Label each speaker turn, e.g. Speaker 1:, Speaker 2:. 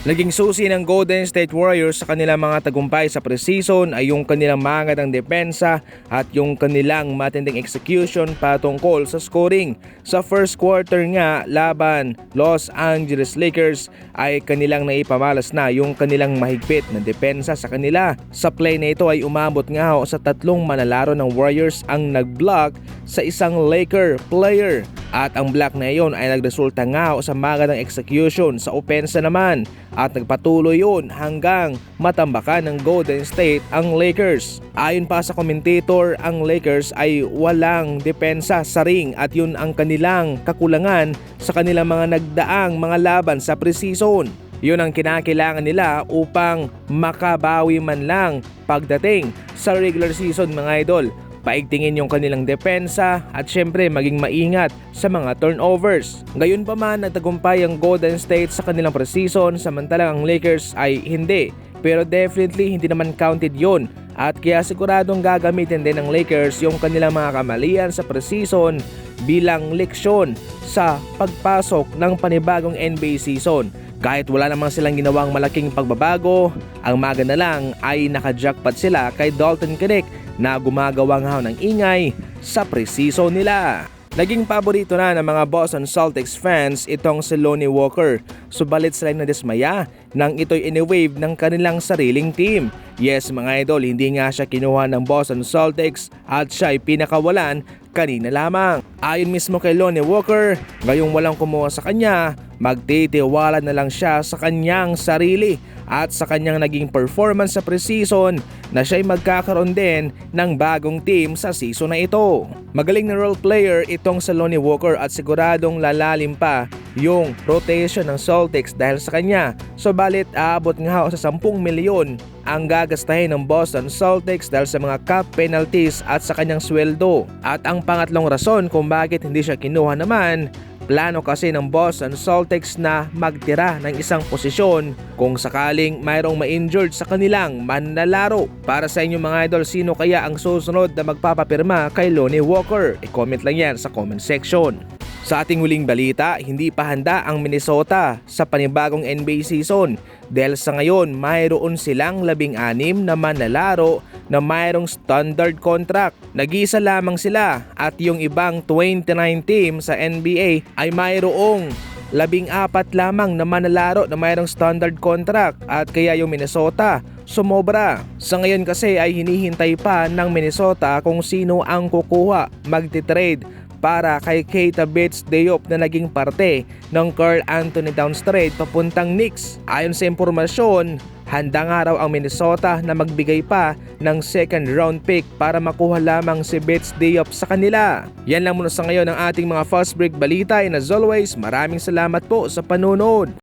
Speaker 1: Naging susi ng Golden State Warriors sa kanilang mga tagumpay sa preseason ay yung kanilang magandang depensa at yung kanilang matinding execution patungkol sa scoring. Sa first quarter nga laban Los Angeles Lakers ay kanilang naipamalas na yung kanilang mahigpit na depensa sa kanila. Sa play na ito ay umabot nga ho sa tatlong manlalaro ng Warriors ang nag-block sa isang Laker player. At ang block na iyon ay nagresulta nga sa magandang execution sa opensa naman at nagpatuloy yun hanggang matambakan ng Golden State ang Lakers. Ayon pa sa commentator, ang Lakers ay walang depensa sa ring at yun ang kanilang kakulangan sa kanilang mga nagdaang mga laban sa preseason. Yun ang kinakailangan nila upang makabawi man lang pagdating sa regular season mga idol paigtingin yung kanilang depensa at syempre maging maingat sa mga turnovers. Gayon pa man nagtagumpay ang Golden State sa kanilang preseason samantalang ang Lakers ay hindi. Pero definitely hindi naman counted yon at kaya siguradong gagamitin din ng Lakers yung kanilang mga kamalian sa preseason bilang leksyon sa pagpasok ng panibagong NBA season. Kahit wala namang silang ginawang malaking pagbabago, ang maga na lang ay nakajackpot sila kay Dalton Kinnick na gumagawa nga ng ingay sa preseason nila. Naging paborito na ng mga Boston Celtics fans itong si Lonnie Walker. Subalit sila na dismaya nang ito'y iniwave ng kanilang sariling team. Yes mga idol, hindi nga siya kinuha ng Boston Celtics at siya ay pinakawalan kanina lamang. Ayon mismo kay Lonnie Walker, ngayong walang kumuha sa kanya, magtitiwala na lang siya sa kanyang sarili at sa kanyang naging performance sa preseason na siya'y magkakaroon din ng bagong team sa season na ito. Magaling na role player itong sa Lonnie Walker at siguradong lalalim pa yung rotation ng Celtics dahil sa kanya. Subalit aabot nga sa 10 milyon ang gagastahin ng Boston Celtics dahil sa mga cap penalties at sa kanyang sweldo. At ang pangatlong rason kung bakit hindi siya kinuha naman Plano kasi ng Boston Celtics na magtira ng isang posisyon kung sakaling mayroong ma-injured sa kanilang manlalaro. Para sa inyo mga idol, sino kaya ang susunod na magpapapirma kay Lonnie Walker? I-comment lang yan sa comment section. Sa ating huling balita, hindi pa handa ang Minnesota sa panibagong NBA season dahil sa ngayon mayroon silang labing-anim na manlalaro na mayroong standard contract. Nag-isa lamang sila at yung ibang 29 team sa NBA ay mayroong labing apat lamang na manlalaro na mayroong standard contract at kaya yung Minnesota sumobra. Sa ngayon kasi ay hinihintay pa ng Minnesota kung sino ang kukuha magti-trade para kay Keita Bates Diop na naging parte ng Carl Anthony Towns trade papuntang Knicks. Ayon sa impormasyon, handa nga raw ang Minnesota na magbigay pa ng second round pick para makuha lamang si Bates Diop sa kanila. Yan lang muna sa ngayon ang ating mga fast break balita and as always, maraming salamat po sa panunod.